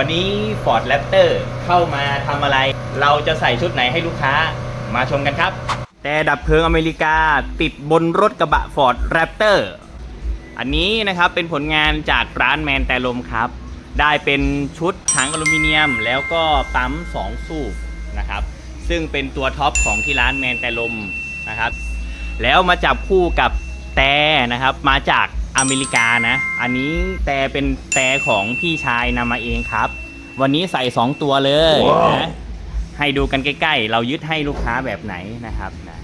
วันนี้ Ford Raptor เข้ามาทำอะไร เราจะใส่ชุดไหนให้ลูกค้ามาชมกันครับ แต่ดับเพลิงอเมริกาติดบนรถกระบะ Ford Raptor อันนี้นะครับเป็นผลงานจากร้านแมนแต่ลมครับ ได้เป็นชุดถังอลูมิเนียม แล้วก็ปั๊ม 2 สูบนะครับ ซึ่งเป็นตัวท็อปของที่ร้านแมนแต่ลมนะครับ แล้วมาจับคู่กับแต่นะครับมาจาก อเมริกานะ อันนี้แต่เป็นแต่ของพี่ชายนำมาเองครับ วันนี้ใส่ 2 ตัวเลยนะให้ดูกันใกล้ๆ เรายึดให้ลูกค้าแบบไหนนะครับนะ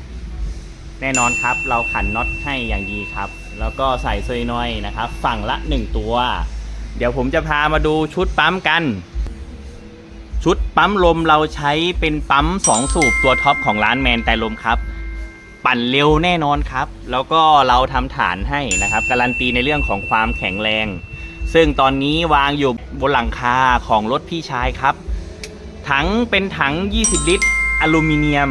แน่นอนครับเราขันน็อตให้อย่างดีครับ แล้วก็ใส่โซยนอยนะครับ ฝั่งละ 1 ตัว เดี๋ยวผมจะพามาดูชุดปั๊มกัน ชุดปั๊มลมเราใช้เป็นปั๊ม 2 สูบตัวท็อปของร้านแมนแต่ลมครับ ปั่นเร็วแน่นอนครับ แล้วก็เราทำฐานให้นะครับการันตีในเรื่องของความแข็งแรง ซึ่งตอนนี้วางอยู่บนหลังคาของรถพี่ชายครับ ถังเป็นถัง 20 ลิตร อลูมิเนียม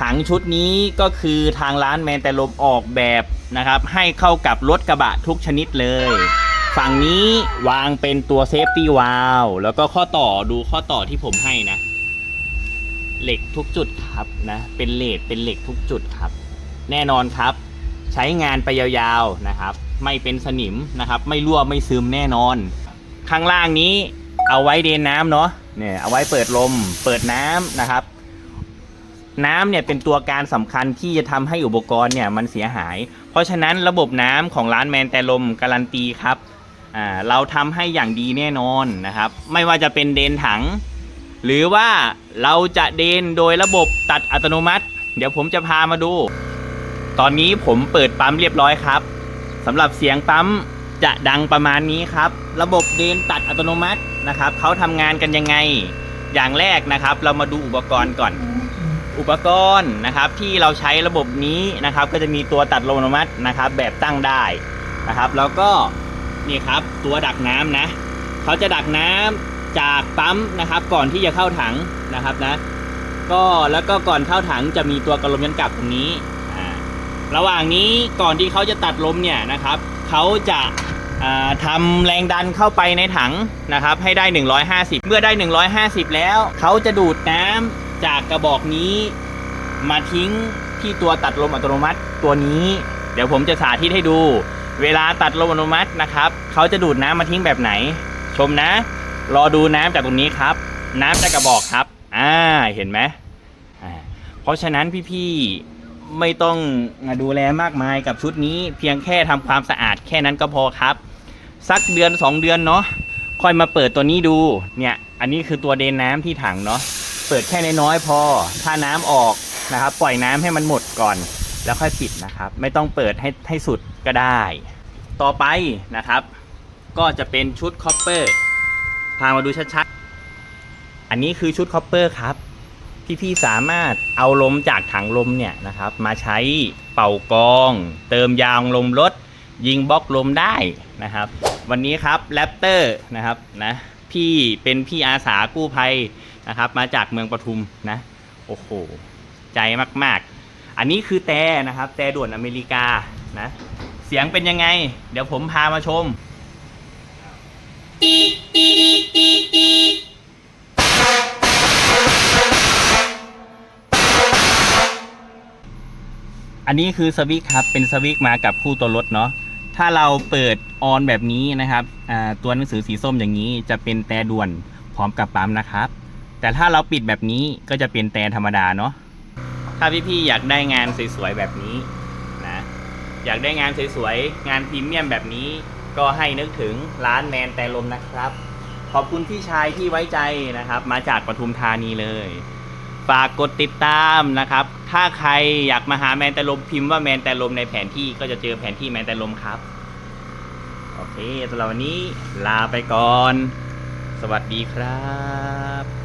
ถังชุดนี้ก็คือทางร้านแมนแต่ลมออกแบบนะครับ ให้เข้ากับรถกระบะทุกชนิดเลย ฝั่งนี้วางเป็นตัวเซฟตี้วาลแล้วก็ข้อต่อดูข้อต่อที่ผมให้นะ เหล็กทุกจุดครับนะเป็นเลดเป็นเหล็กทุกจุดครับ แน่นอนครับ ใช้งานไปยาวๆนะครับ ไม่เป็นสนิมนะครับ ไม่รั่วไม่ซึมแน่นอน ข้างล่างนี้เอาไว้เดนน้ำเนาะเนี่ยเอาไว้เปิดลม เปิดน้ำนะครับ น้ำเนี่ยเป็นตัวการสำคัญที่จะทำให้อุปกรณ์เนี่ยมันเสียหาย เพราะฉะนั้นระบบน้ำของร้านแมนแต่ลมการันตีครับอ่าเราทำให้อย่างดีแน่นอนนะครับ ไม่ว่าจะเป็นเดนถัง หรือว่าเราจะเดนโดยระบบตัดอัตโนมัติ เดี๋ยวผมจะพามาดู ตอนนี้ผมเปิดปั๊มเรียบร้อยครับสำหรับเสียงปั๊มจะดังประมาณนี้ครับ ระบบเดนตัดอัตโนมัตินะครับเขาทำงานกันยังไง อย่างแรกนะครับ เรามาดูอุปกรณ์ก่อน อุปกรณ์นะครับที่เราใช้ระบบนี้นะครับ ก็จะมีตัวตัดอัตโนมัตินะครับ แบบตั้งได้นะครับ แล้วก็นี่ครับตัวดักน้ำนะเขาจะดักน้ำ จากปั๊มนะครับ ก่อนที่จะเข้าถังนะครับนะ ก็แล้วก็ก่อนเข้าถังจะมีตัวกระลมยันกลับตรงนี้ระหว่างนี้ก่อนที่เขาจะตัดลมเนี่ยนะครับเขาจะอ่าทำแรงดันเข้าไปในถังนะครับ ให้ได้ 150 เมื่อได้ 150 แล้วเขาจะดูดน้ำจากกระบอกนี้ มาทิ้งที่ตัวตัดลมอัตโนมัติตัวนี้ เดี๋ยวผมจะสาธิตให้ดู เวลาตัดลมอัตโนมัตินะครับเขาจะดูดน้ำมาทิ้งแบบไหน ชมนะ รอดูน้ำจากตรงนี้ครับ น้ำจากกระบอกครับ อ่าเห็นไหมเพราะฉะนั้นพี่ๆไม่ต้องดูแลมากมายกับชุดนี้ เพียงแค่ทำความสะอาดแค่นั้นก็พอครับ สักเดือน 2 เดือนเนาะค่อยมาเปิดตัวนี้ดูเนี่ยอันนี้คือตัวเดนน้ำที่ถังเนาะเปิดแค่น้อยๆพอ ถ้าน้ำออกนะครับ ปล่อยน้ำให้มันหมดก่อน แล้วค่อยปิดนะครับ ไม่ต้องเปิดให้ให้สุดก็ได้ ต่อไปนะครับ ก็จะเป็นชุดคอปเปอร์ พามาดูชัดๆ อันนี้คือชุดคอปเปอร์ครับ พี่ๆสามารถเอาลมจากถังลมเนี่ยนะครับ มาใช้เป่ากอง เติมยางลมรถ ยิงบล็อกลมได้นะครับ วันนี้ครับแรปเตอร์นะครับนะพี่เป็นพี่อาสากู้ภัยนะครับ มาจากเมืองปทุมนะ โอ้โห ใจมากๆ อันนี้คือแต่นะครับ แต่ด่วนอเมริกานะ เสียงเป็นยังไง เดี๋ยวผมพามาชม อันนี้คือสวิกครับ เป็นสวิกมากับคู่ตัวรถเนาะ ถ้าเราเปิดออนแบบนี้นะครับตัวหนังสือสีส้มอย่างนี้จะเป็นแต่ด่วนพร้อมกับปั๊มนะครับ แต่ถ้าเราปิดแบบนี้ก็จะเป็นแต่ธรรมดาเนาะ ถ้าพี่ๆอยากได้งานสวยๆแบบนี้นะ อยากได้งานสวยๆ งานพรีเมียมแบบนี้ ก็ให้นึกถึงร้านแมนแต่ลมนะครับ ขอบคุณพี่ชายที่ไว้ใจนะครับ มาจากปทุมธานีเลย ฝากกดติดตามนะครับ ถ้าใครอยากมาหาแมนแต่ลมพิมพ์ว่าแมนแต่ลมในแผนที่ก็จะเจอแผนที่แมนแต่ลมครับ โอเคสำหรับวันนี้ลาไปก่อน สวัสดีครับ